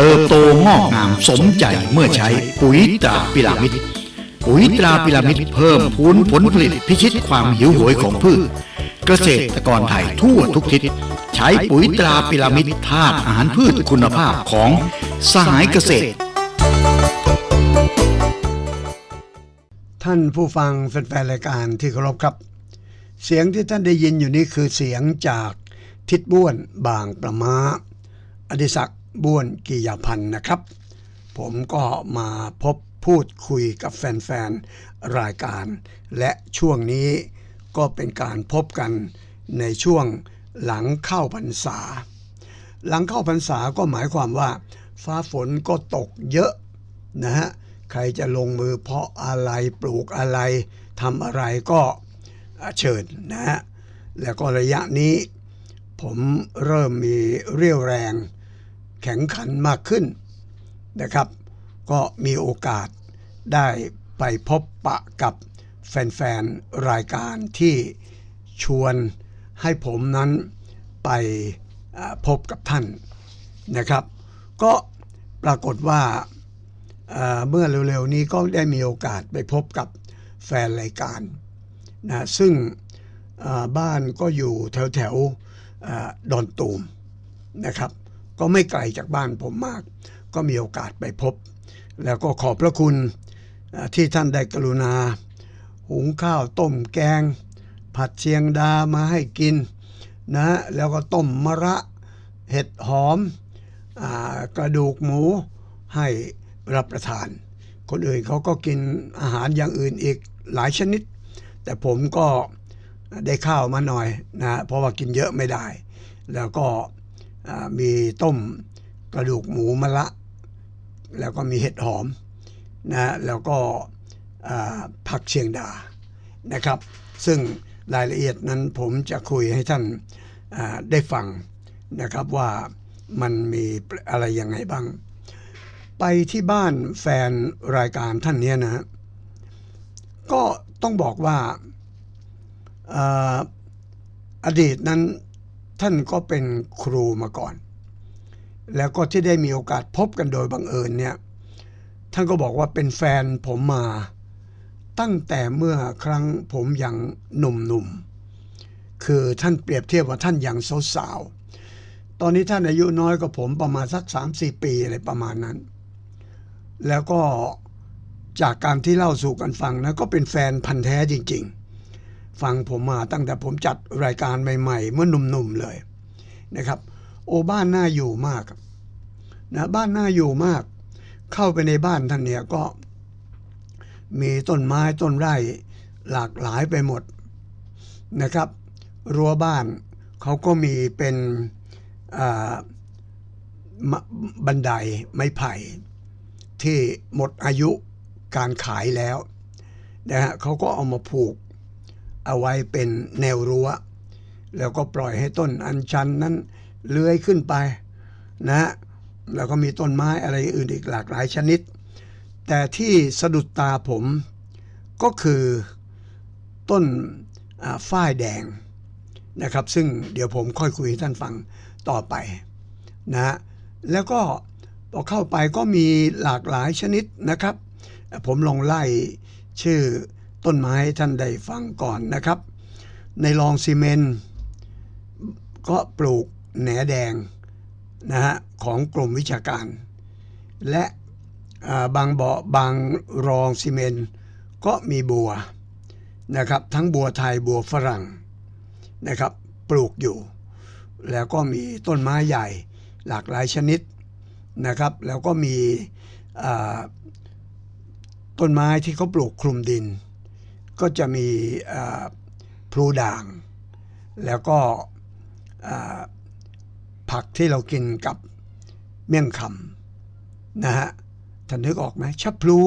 เติบโตงอกงามสมใจเมื่อใช้ปุ๋ยตราพิรามิดปุ๋ยตราพิรามิดเพิ่มพูนผลผลิตพิชิตความหิวโหยของพืช เกษตรกรไทยทั่วทุกทิศใช้ปุ๋ยตราพิรามิดธาตุอาหารพืชคุณภาพของสหายเกษตร ท่านผู้ฟังแฟนๆรายการที่เคารพครับ เสียงที่ท่านได้ยินอยู่นี้คือเสียงจากทิดบ้วนบางประมาอดิศักดิ์ บ้วนกิยาพันธ์นะครับ ผมก็มาพบพูดคุยกับแฟนๆ รายการ และช่วงนี้ก็เป็นการพบกันในช่วงหลังเข้าพรรษา หลังเข้าพรรษาก็หมายความว่า ฟ้าฝนก็ตกเยอะนะฮะใครจะลงมือเพาะอะไรปลูกอะไรทำอะไรก็เชิญนะฮะแล้วก็ระยะนี้ ผมเริ่มมีเรี่ยวแรง แข็งขันมากขึ้นนะครับ ก็มีโอกาสได้ไปพบปะกับแฟนๆ รายการที่ชวนให้ผมนั้นไปพบกับท่านนะครับ ก็ปรากฏว่าเมื่อเร็วๆ นี้ก็ได้มีโอกาสไปพบกับแฟนรายการนะซึ่งบ้านก็อยู่แถวๆดอนตูมนะครับ ก็ไม่ไกลจากบ้านผมมาก ก็มีโอกาสไปพบ แล้วก็ขอบพระคุณที่ท่านได้กรุณา หุงข้าวต้มแกง ผัดเชียงดามาให้กินนะแล้วก็ต้มมะระเห็ดหอมอกระดูกหมูให้รับประทาน คนอื่นเขาก็กินอาหารอย่างอื่นอีกหลายชนิด แต่ผมก็ได้ข้าวมาหน่อยนะเพราะว่ากินเยอะไม่ได้ แล้วก็ มีต้มกระดูกหมูมะระแล้วก็มีเห็ดหอมนะแล้วก็ผักเชียงดานะครับ ซึ่งรายละเอียดนั้นผมจะคุยให้ท่านได้ฟังนะครับว่ามันมีอะไรยังไงบ้าง ไปที่บ้านแฟนรายการท่านเนี้ยนะ ก็ต้องบอกว่าอ่าอดีตนั้น ท่านก็เป็นครูมาก่อน แล้วก็ที่ได้มีโอกาสพบกันโดยบังเอิญเนี่ย ท่านก็บอกว่าเป็นแฟนผมมา ตั้งแต่เมื่อครั้งผมยังหนุ่มๆ คือท่านเปรียบเทียบว่าท่านยังสาวๆ ตอนนี้ท่านอายุน้อยกว่าผมประมาณสัก 3-4 ปีอะไรประมาณนั้น แล้วก็จากการที่เล่าสู่กันฟังนะก็เป็นแฟนพันธ์แท้จริง ๆ ฟังผมมาตั้งแต่ผมจัดรายการใหม่ ๆ เมื่อหนุ่มๆเลยนะครับ โอ้บ้านน่าอยู่มากนะบ้านน่าอยู่มาก เข้าไปในบ้านท่านเนี่ยก็ มีต้นไม้ต้นไร่หลากหลายไปหมดนะครับ รั้วบ้านเขาก็มีเป็นบันไดไม้ไผ่ ที่หมดอายุการขายแล้วนะฮะเขาก็เอามาผูก เอาไว้เป็นแนวรั้ว แล้วก็ปล่อยให้ต้นอัญชันนั้นเลื้อยขึ้นไปนะแล้วก็มีต้นไม้อะไรอื่นอีกหลากหลายชนิด แต่ที่สะดุดตาผมก็คือต้นฝ้ายแดงนะครับ ซึ่งเดี๋ยวผมค่อยคุยให้ท่านฟังต่อไปนะฮะแล้วก็พอเข้าไปก็มีหลากหลายชนิดนะครับ ผมลองไล่ชื่อ ต้นไม้ให้ท่านได้ฟังก่อนนะครับ ในรองซีเมนก็ปลูกแหนแดงนะฮะของกรมวิชาการ และบางเบาะบางรองซีเมนก็มีบัวนะครับทั้งบัวไทยบัวฝรั่งนะครับปลูกอยู่ แล้วก็มีต้นไม้ใหญ่หลากหลายชนิดนะครับ แล้วก็มีต้นไม้ที่เขาปลูกคลุมดิน ก็จะมีพลูด่าง แล้วก็ผักที่เรากินกับเมี่ยงคำนะฮะท่านนึกออกไหมชับพลู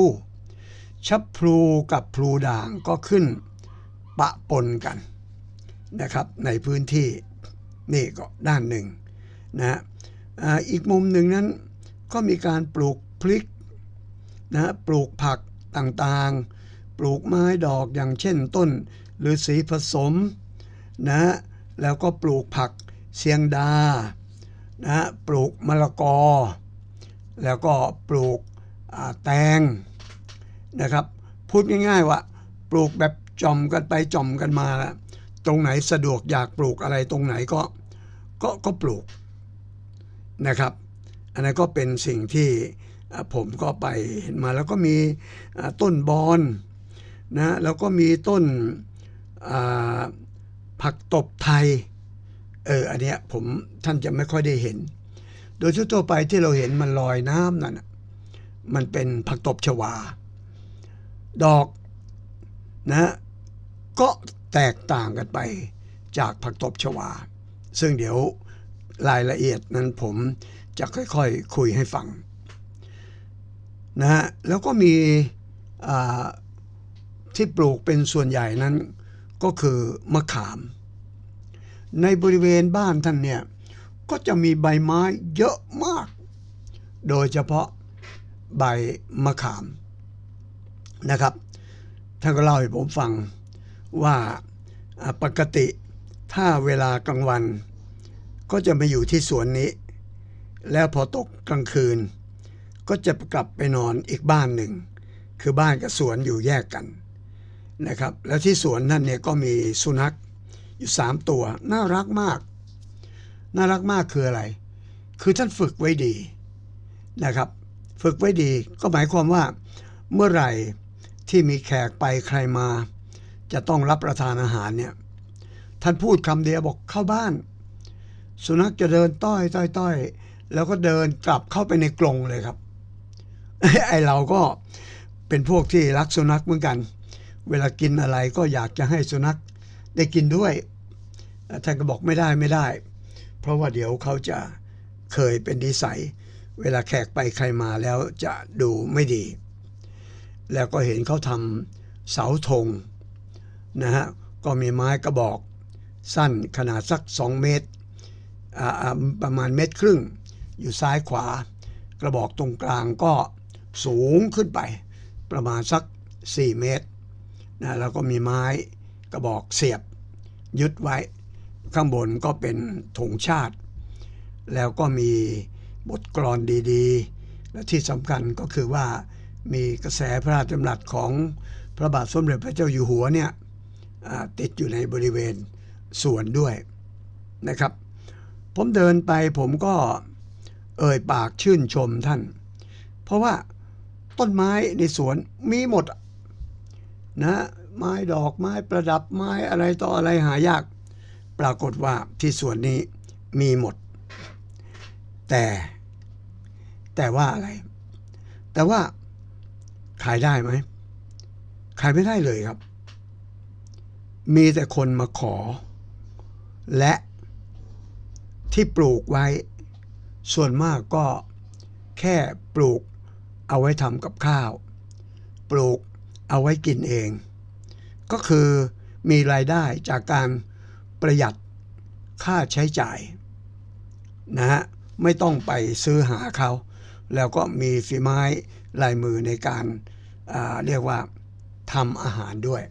ชับพลูกับพลูด่างก็ขึ้นปะปนกันนะครับ ในพื้นที่นี่ก็ด้านหนึ่งนะฮะอีกมุมหนึ่งนั้นก็มีการปลูกพริกนะปลูกผักต่างๆ ลูกไม้ดอกอย่างเช่นต้นฤาษีผสมนะแล้วก็ปลูกผักเสียงดานะปลูกมะละกอ แล้วก็ปลูกแตงนะครับ พูดง่ายๆว่าปลูกแบบจอมกันไปจอมกันมาตรงไหนสะดวกอยากปลูกอะไรตรงไหนก็ก็ก็ปลูกนะครับ อันนั้นก็เป็นสิ่งที่ผมก็ไปเห็นมาแล้วก็มีต้นบอน นะแล้วก็มีต้นผักตบไทยเอออันเนี้ยผมท่านจะไม่ค่อยได้เห็น โดยทั่วๆไปที่เราเห็นมันลอยน้ำนั่นนะมันเป็นผักตบชวา ดอกนะก็แตกต่างกันไปจากผักตบชวา ซึ่งเดี๋ยวรายละเอียดนั้นผมจะค่อยๆคคุยให้ฟังนะฮะแล้วก็มีอ่า ที่ปลูกเป็นส่วนใหญ่นั้นก็คือมะขาม ในบริเวณบ้านท่านเนี่ย ก็จะมีใบไม้เยอะมาก โดยเฉพาะใบมะขามนะครับท่านก็เล่าให้ผมฟังว่าปกติถ้าเวลากลางวัน ก็จะมาอยู่ที่สวนนี้ แล้วพอตกกลางคืน ก็จะกลับไปนอนอีกบ้านหนึ่ง คือบ้านกับสวนอยู่แยกกัน นะครับ แล้วที่สวนนั่นเนี่ยก็มีสุนัขอยู่สามตัว น่ารักมาก น่ารักมากคืออะไร คือท่านฝึกไว้ดีนะครับ ฝึกไว้ดีก็หมายความว่าเมื่อไหร่ที่มีแขกไปใครมา จะต้องรับประทานอาหารเนี่ยท่านพูดคำเดียวบอกเข้าบ้าน สุนัขจะเดินต้อยต้อยต้อยแล้วก็เดินกลับเข้าไปในกรงเลยครับไอเราก็เป็นพวกที่รักสุนัขเหมือนกัน เวลากินอะไรก็อยากจะให้สุนัขได้กินด้วยท่านก็บอกไม่ได้ไม่ได้ เพราะว่าเดี๋ยวเขาจะเคยเป็นนิสัย เวลาแขกไปใครมาแล้วจะดูไม่ดี แล้วก็เห็นเขาทำเสาธงนะฮะก็มีไม้กระบอกสั้นขนาดสัก 2 เมตร ประมาณเมตรครึ่ง อยู่ซ้ายขวา กระบอกตรงกลางก็สูงขึ้นไปประมาณสัก 4 เมตร นะแล้วก็มีไม้กระบอกเสียบยึดไว้ ข้างบนก็เป็นธงชาติ แล้วก็มีบทกลอนดีๆ และที่สำคัญก็คือว่ามีกระแสพระราชดำรัสของพระบาทสมเด็จพระเจ้าอยู่หัวเนี่ยติดอยู่ในบริเวณสวนด้วยนะครับ ผมเดินไปผมก็เอ่ยปากชื่นชมท่าน เพราะว่าต้นไม้ในสวนมีหมดนะ ไม้ดอกไม้ประดับไม้อะไรต่ออะไรหายาก ปรากฏว่าที่สวนนี้มีหมด แต่แต่ว่าอะไร แต่ว่าขายได้ไหมขายไม่ได้เลยครับ มีแต่คนมาขอ และที่ปลูกไว้ ส่วนมากก็แค่ปลูกเอาไว้ทำกับข้าว ปลูกเอาไว้กินเอง ก็คือมีรายได้จากการประหยัดค่าใช้จ่ายนะฮะไม่ต้องไปซื้อหาเขา แล้วก็มีฝีไม้ลายมือในการาเรียกว่าทำอาหารด้วย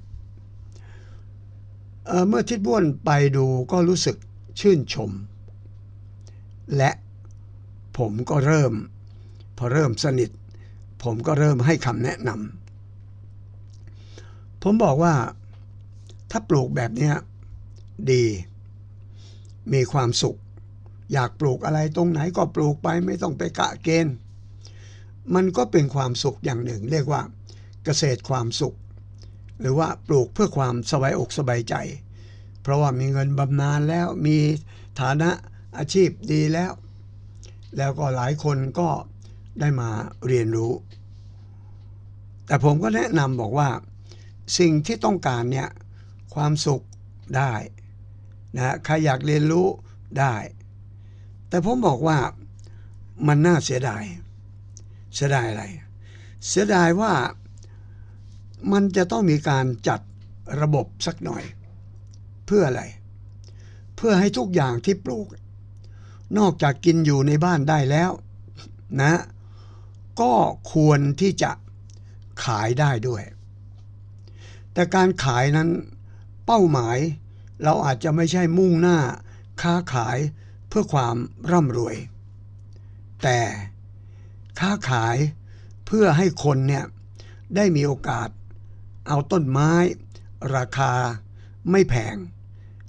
เเมื่อทิดบ้วนไปดูก็รู้สึกชื่นชม และผมก็เริ่ม พอเริ่มสนิท ผมก็เริ่มให้คำแนะนำ ผมบอกว่าถ้าปลูกแบบเนี้ยดี มีความสุข อยากปลูกอะไรตรงไหนก็ปลูกไปไม่ต้องไปกะเกณฑ์ มันก็เป็นความสุขอย่างหนึ่ง เรียกว่า เกษตรความสุข หรือว่าปลูกเพื่อความสบายอกสบายใจ เพราะว่ามีเงินบำนาญแล้วมีฐานะอาชีพดีแล้ว แล้วก็หลายคนก็ได้มาเรียนรู้ แต่ผมก็แนะนำบอกว่า สิ่งที่ต้องการเนี่ยความสุขได้นะใครอยากเรียนรู้ได้ แต่ผมบอกว่ามันน่าเสียดาย เสียดายอะไร เสียดายว่ามันจะต้องมีการจัดระบบสักหน่อย เพื่ออะไร เพื่อให้ทุกอย่างที่ปลูก นอกจากกินอยู่ในบ้านได้แล้วนะ ก็ควรที่จะขายได้ด้วย แต่การขายนั้นเป้าหมายเราอาจจะไม่ใช่มุ่งหน้าค้าขายเพื่อความร่ำรวย แต่ค้าขายเพื่อให้คนเนี่ยได้มีโอกาส เอาต้นไม้ ราคาไม่แพง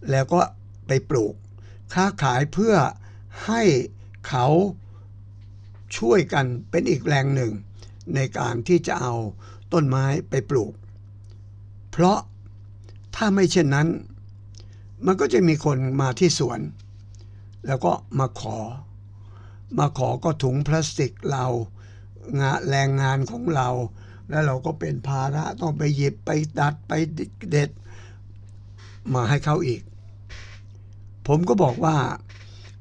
แล้วก็ไปปลูก ค้าขายเพื่อให้เขาช่วยกันเป็นอีกแรงหนึ่ง ในการที่จะเอาต้นไม้ไปปลูก เพราะถ้าไม่เช่นนั้น มันก็จะมีคนมาที่สวน แล้วก็มาขอ มาขอก็ถุงพลาสติกเรางาแรงงานของเรา แล้วเราก็เป็นภาระต้องไปหยิบไปดัดไปเด็ด มาให้เขาอีก ผมก็บอกว่า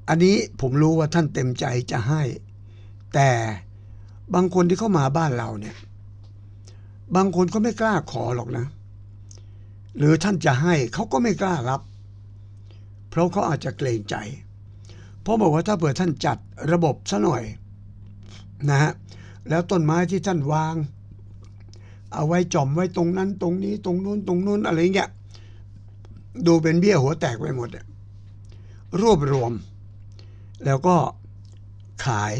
อันนี้ผมรู้ว่าท่านเต็มใจจะให้ แต่บางคนที่เข้ามาบ้านเราเนี่ย บางคนก็ไม่กล้าขอหรอกนะ หรือท่านจะให้เขาก็ไม่กล้ารับ เพราะเขาอาจจะเกรงใจ เพราะบอกว่าถ้าเผื่อท่านจัดระบบซะหน่อยนะฮะแล้วต้นไม้ที่ท่านวาง เอาไว้จอมไว้ตรงนั้น ตรงนี้ตรงนู้นตรงนู้นอะไรเงี้ยดูเป็นเบี้ยหัวแตกไปหมดรวบรวม แล้วก็ขาย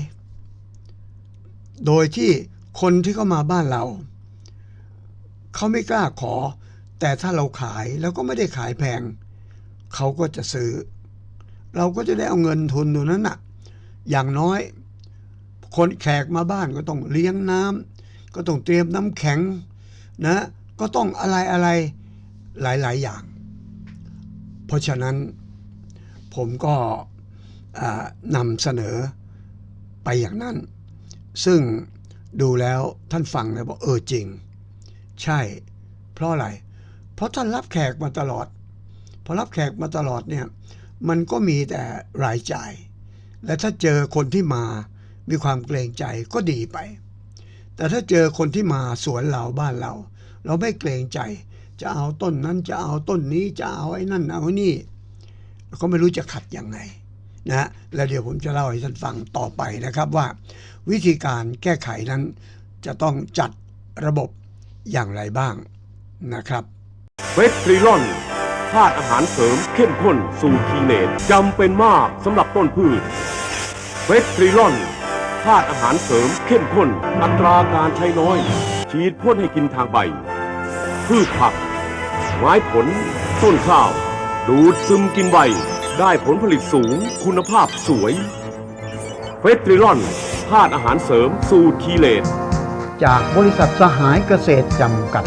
โดยที่คนที่เข้ามาบ้านเรา เขาไม่กล้าขอ แต่ถ้าเราขายแล้วก็ไม่ได้ขายแพง เขาก็จะซื้อ เราก็จะได้เอาเงินทุนตรงนั้นน่ะ อย่างน้อย คนแขกมาบ้านก็ต้องเลี้ยงน้ำก็ต้องเตรียมน้ำแข็งนะ ก็ต้องอะไรอะไรหลาย ๆ อย่าง เพราะฉะนั้นผมก็นำเสนอไปอย่างนั้น ซึ่งดูแล้วท่านฟังแล้วบอกเออจริง ใช่ เพราะอะไร เพราะท่านรับแขกมาตลอด พอรับแขกมาตลอดเนี่ยมันก็มีแต่รายจ่าย และถ้าเจอคนที่มามีความเกรงใจก็ดีไป แต่ถ้าเจอคนที่มาสวนเราบ้านเรา เราไม่เกรงใจ จะเอาต้นนั้นจะเอาต้นนี้จะเอาไอ้นั่นเอาไอ้นี่ ก็ไม่รู้จะขัดยังไงนะฮะแล้วเดี๋ยวผมจะเล่าให้ท่านฟังต่อไปนะครับว่า วิธีการแก้ไขนั้นจะต้องจัดระบบอย่างไรบ้างนะครับ เฟสตรีลอนธาตุอาหารเสริมเข้มข้นสูตรทีเนตจำเป็นมากสำหรับต้นพืชเฟสตรีลอนธาตุอาหารเสริมเข้มข้น อัตราการใช้น้อย ฉีดพ่นให้กินทางใบ พืชผัก ไม้ผล ต้นข้าว ดูดซึมกินใบ ได้ผลผลิตสูงคุณภาพสวยเฟสตรีลอนธาตุอาหารเสริมสูตรทีเลตจากบริษัทสหายเกษตรจำกัด